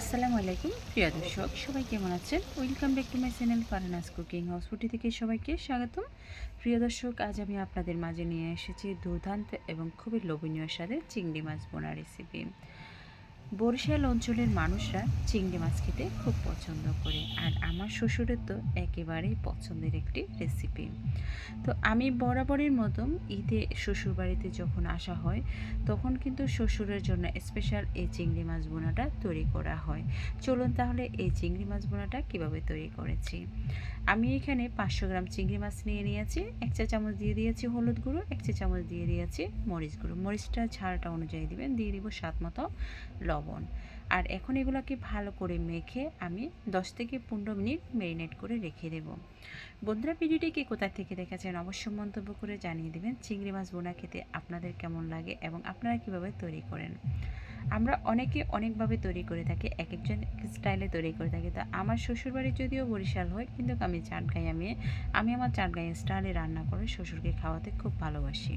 আসসালামু আলাইকুম, প্রিয় দর্শক, সবাই কেমন আছেন? Welcome back to my channel Farhana's cooking house ফুটি থেকে সবাইকে স্বাগতম। প্রিয় দর্শক, আজ আমি আপনাদের মাঝে নিয়ে এসেছি দুর্দান্ত এবং খুবই লোভনীয় স্বাদের চিংড়ি মাছ বোনা রেসিপি বরিশাল অঞ্চলের মানুষরা চিংড়ি মাছ খেতে খুব পছন্দ করে, আর আমার শ্বশুরের তো একেবারেই পছন্দের একটি রেসিপি তো আমি বরাবরের মতন ঈদে শ্বশুরবাড়িতে যখন আসা হয়, তখন কিন্তু শ্বশুরের জন্য স্পেশাল এই চিংড়ি মাছ বোনাটা তৈরি করা হয়। চলুন তাহলে এই চিংড়ি মাছ বোনাটা কীভাবে তৈরি করেছি? আমি এখানে পাঁচশো গ্রাম চিংড়ি মাছ নিয়ে নিয়েছি, এক চা চামচ দিয়ে দিয়েছি হলুদ গুঁড়ো, এক চা চামচ দিয়ে দিয়েছি মরিচ গুঁড়ো। মরিচটা ঝালটা অনুযায়ী দিবেন, দিয়ে দিব স্বাদ মতো লবণ। আর এখন এগুলোকে ভালো করে মেখে আমি দশ থেকে পনেরো মিনিট ম্যারিনেট করে রেখে দেব। বন্ধুরা, ভিডিওটি কে কোথা থেকে দেখেছেন অবশ্যই মন্তব্য করে জানিয়ে দেবেন। চিংড়ি মাছ বোনা খেতে আপনাদের কেমন লাগে এবং আপনারা কীভাবে তৈরি করেন? আমরা অনেকে অনেকভাবে তৈরি করে থাকি এক একজন স্টাইলে তৈরি করে থাকি। তো আমার শ্বশুরবাড়ি যদিও বরিশাল হয়, কিন্তু আমি চাটগাঁয়ে আমি আমি আমার চাটগাঁয়ে স্টাইলে রান্না করে শ্বশুরকে খাওয়াতে খুব ভালোবাসি।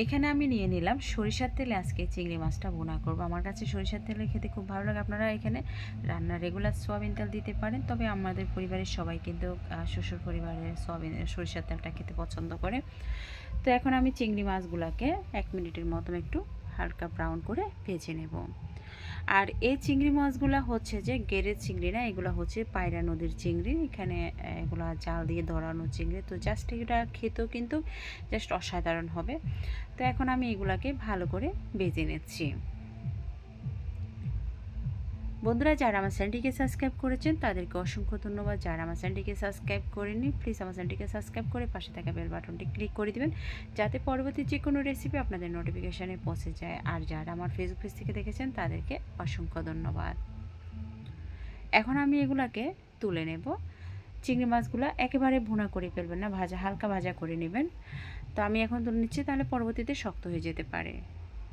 এখানে আমি নিয়ে নিলাম সরিষার তেলে আজকে চিংড়ি মাছটা বোনা করব। আমার কাছে সরিষার তেলে খেতে খুব ভালো লাগে। আপনারা এখানে রান্না রেগুলার সোয়াবিন তেল দিতে পারেন, তবে আমাদের পরিবারের সবাই কিন্তু শ্বশুর পরিবারের সোয়াবিন, সরিষার তেলটা খেতে পছন্দ করে। তো এখন আমি চিংড়ি মাছগুলোকে এক মিনিটের মতন একটু হালকা ব্রাউন করে ভেজে নেব। আর এই চিংড়ি মাছগুলো হচ্ছে যে গেরের চিংড়ি না? এগুলো হচ্ছে পায়রা নদীর চিংড়ি। এখানে এগুলো জাল দিয়ে ধরানো চিংড়ি। তো জাস্ট এগুলো খেতেও কিন্তু জাস্ট অসাধারণ হবে। তো এখন আমি এগুলাকে ভালো করে বেজে নিচ্ছি। বন্ধুরা, যারা আমার চ্যানেলটিকে সাবস্ক্রাইব করেছেন, তাদেরকে অসংখ্য ধন্যবাদ। যারা আমার চ্যানেলটিকে সাবস্ক্রাইব করেনি প্লিজ আমার চ্যানেলটিকে সাবস্ক্রাইব করে পাশে থাকা বেল বাটনটি ক্লিক করে দেবেন, যাতে পরবর্তী যে কোনো রেসিপি আপনাদের নোটিফিকেশানে পৌঁছে যায়। আর যারা আমার ফেসবুক পেজ থেকে দেখেছেন, তাদেরকে অসংখ্য ধন্যবাদ। এখন আমি এগুলাকে তুলে নেব। চিংড়ি মাছগুলো একেবারে ভুনা করে ফেলবেন না, ভাজা, হালকা ভাজা করে নেবেন। তো আমি এখন তুলে নিচ্ছি, তাহলে পরবর্তীতে শক্ত হয়ে যেতে পারে।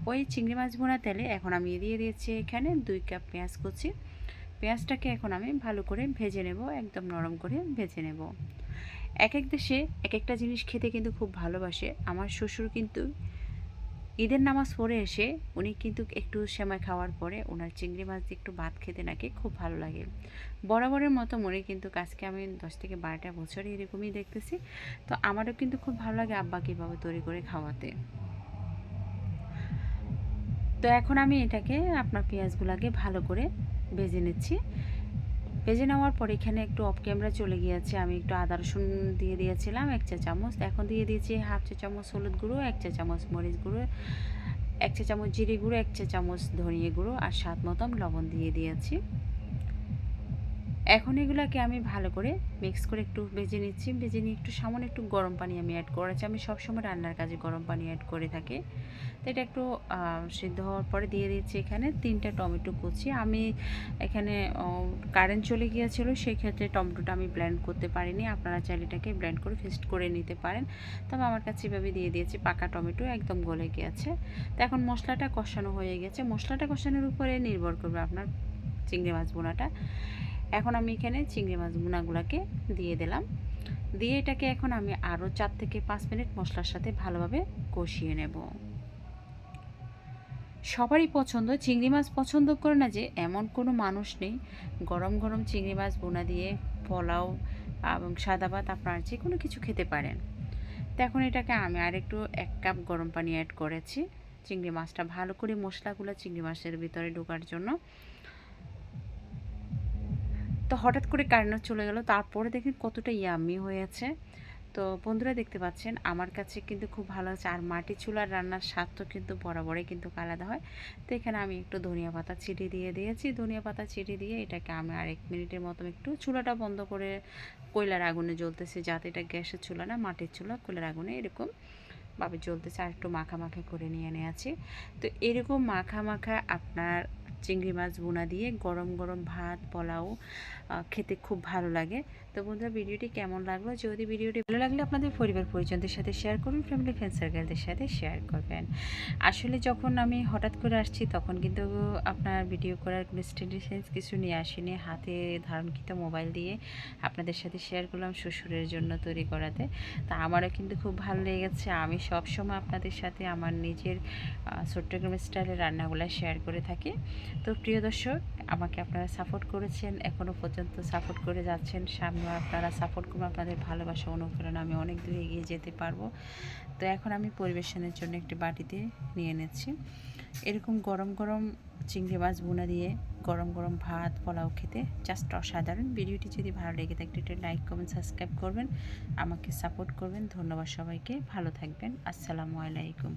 ওই চিংড়ি মাছ বোনা তেলে এখন আমি দিয়ে দিয়েছি এখানে দুই কাপ পেঁয়াজ কুচি। পেঁয়াজটাকে এখন আমি ভালো করে ভেজে নেব, একদম নরম করে ভেজে নেব। এক এক দেশে এক একটা জিনিস খেতে কিন্তু খুব ভালোবাসে। আমার শ্বশুর কিন্তু ঈদের নামাজ পড়ে এসে উনি কিন্তু একটু সেমাই খাওয়ার পরে ওনার চিংড়ি মাছ দিয়ে একটু ভাত খেতে নাকি খুব ভালো লাগে। বরাবরের মতো মনে কিন্তু আজকে আমি দশ থেকে বারোটা বছর এরকমই দেখতেছি। তো আমারও কিন্তু খুব ভালো লাগে আব্বা কীভাবে তৈরি করে খাওয়াতে। তো এখন আমি এটাকে আপনার পেঁয়াজগুলোকে ভালো করে ভেজে নিচ্ছি। ভেজে নেওয়ার পর এখানে একটু অফ ক্যামেরা চলে গিয়েছে। আমি একটু আদা, রসুন দিয়ে দিয়েছিলাম এক চা চামচ। এখন দিয়ে দিয়েছি হাফ চা চামচ হলুদ গুঁড়ো, এক চা চামচ মরিচ গুঁড়ো, এক চা চামচ জিরে গুঁড়ো, এক চা চামচ ধনিয়া গুঁড়ো আর স্বাদ মতন লবণ দিয়ে দিয়েছি। এখন এগুলোকে আমি ভালো করে মিক্স করে একটু ভেজে নিচ্ছি। ভেজে নিয়ে একটু সামান্য একটু গরম পানি আমি অ্যাড করেছি আমি সবসময় রান্নার কাজে গরম পানি অ্যাড করে থাকি। তো এটা একটু সিদ্ধ হওয়ার পরে দিয়ে দিচ্ছি এখানে তিনটা টমেটো কুচি। আমি এখানে কারেন্ট চলে গিয়েছিল সেই ক্ষেত্রে টমেটোটা আমি ব্লেন্ড করতে পারিনি। আপনারা চাইলে এটাকে ব্লেন্ড করে ফেস্ট করে নিতে পারেন। তবে আমার কাছে এভাবে দিয়ে দিয়েছি, পাকা টমেটো একদম গলে গিয়েছে। তো এখন মশলাটা কষানো হয়ে গেছে। মশলাটা কষানোর উপরে নির্ভর করবে আপনার চিংড়ি মাছ বোনাটা। এখন আমি এখানে চিংড়ি মাছ গুঁড়াগুলোকে দিয়ে দিলাম। দিয়ে এটাকে এখন আমি আরও চার থেকে পাঁচ মিনিট মশলার সাথে ভালোভাবে কষিয়ে নেব। সবারই পছন্দ, চিংড়ি মাছ পছন্দ করে না যে এমন কোনো মানুষ নেই। গরম গরম চিংড়ি মাছ বোনা দিয়ে পোলাও এবং সাদা ভাত আপনার যে কোনো কিছু খেতে পারেন। তো এখন এটাকে আমি আরেকটু এক কাপ গরম পানি অ্যাড করেছি। চিংড়ি মাছটা ভালো করে মশলাগুলো চিংড়ি মাছের ভিতরে ঢোকার জন্য। তো হঠাৎ করে কারেন্ট চলে গেল। তারপরে দেখেন কতটা ইয়ামি হয়েছে। তো বন্ধুরা দেখতে পাচ্ছেন, আমার কাছে কিন্তু খুব ভালো হচ্ছে আর মাটি চুলার রান্নার স্বাদ তো কিন্তু বরাবরই কিন্তু আলাদা হয়। তো এখানে আমি একটু ধনিয়া পাতা ছিটি দিয়ে দিয়েছি। ধনিয়া পাতা ছিটি দিয়ে এটাকে আমি আর এক মিনিটের মতো একটু চুলাটা বন্ধ করে কয়লার আগুনে জ্বলতেছে, যাতে এটা গ্যাসের চুলা না, মাটির চুলা, কয়লার আগুনে এরকম ভাবে জ্বলতেছে। আর একটু মাখা মাখা করে নিয়ে নিয়েছি। তো এরকম মাখা মাখা আপনার চিংড়ি মাছ বোনা দিয়ে গরম গরম ভাত, পোলাও খেতে খুব ভালো লাগে। তো বন্ধুরা, ভিডিওটি কেমন লাগল? যদি ভিডিওটি ভালো লাগলে আপনাদের পরিবার পরিজনদের সাথে শেয়ার করুন ফ্যামিলি ফ্রেন্ড সার্কেলদের সাথে শেয়ার করবেন। আসলে যখন আমি হঠাৎ করে আসছি, তখন কিন্তু আপনার ভিডিও করার কোনো স্টেডিসেন্স কিছু নিয়ে আসিনি। হাতে ধারণকৃত মোবাইল দিয়ে আপনাদের সাথে শেয়ার করলাম শ্বশুরের জন্য তৈরি করাতে। তা আমারও কিন্তু খুব ভালো লেগেছে। আমি সবসময় আপনাদের সাথে আমার নিজের ছোট্ট চট্টগ্রাম স্টাইলের রান্নাগুলো শেয়ার করে থাকি। তো প্রিয় দর্শক, আমাকে আপনারা সাপোর্ট করেছেন এখনও পর্যন্ত সাপোর্ট করে যাচ্ছেন। সামনে আপনারা সাপোর্ট করুন, আপনাদের ভালোবাসা, অনুপ্রেরণা আমি অনেক দূরে এগিয়ে যেতে পারব। তো এখন আমি পরিবেশনের জন্য একটি বাটিতে নিয়ে নিচ্ছি। এরকম গরম গরম চিংড়ি মাছ বোনা দিয়ে গরম গরম ভাত, পোলাও খেতে জাস্ট অসাধারণ। ভিডিওটি যদি ভালো লেগে থাকে, একটু লাইক কমেন্ট সাবস্ক্রাইব করবেন। আমাকে সাপোর্ট করবেন। ধন্যবাদ সবাইকে। ভালো থাকবেন। আসসালামু আলাইকুম।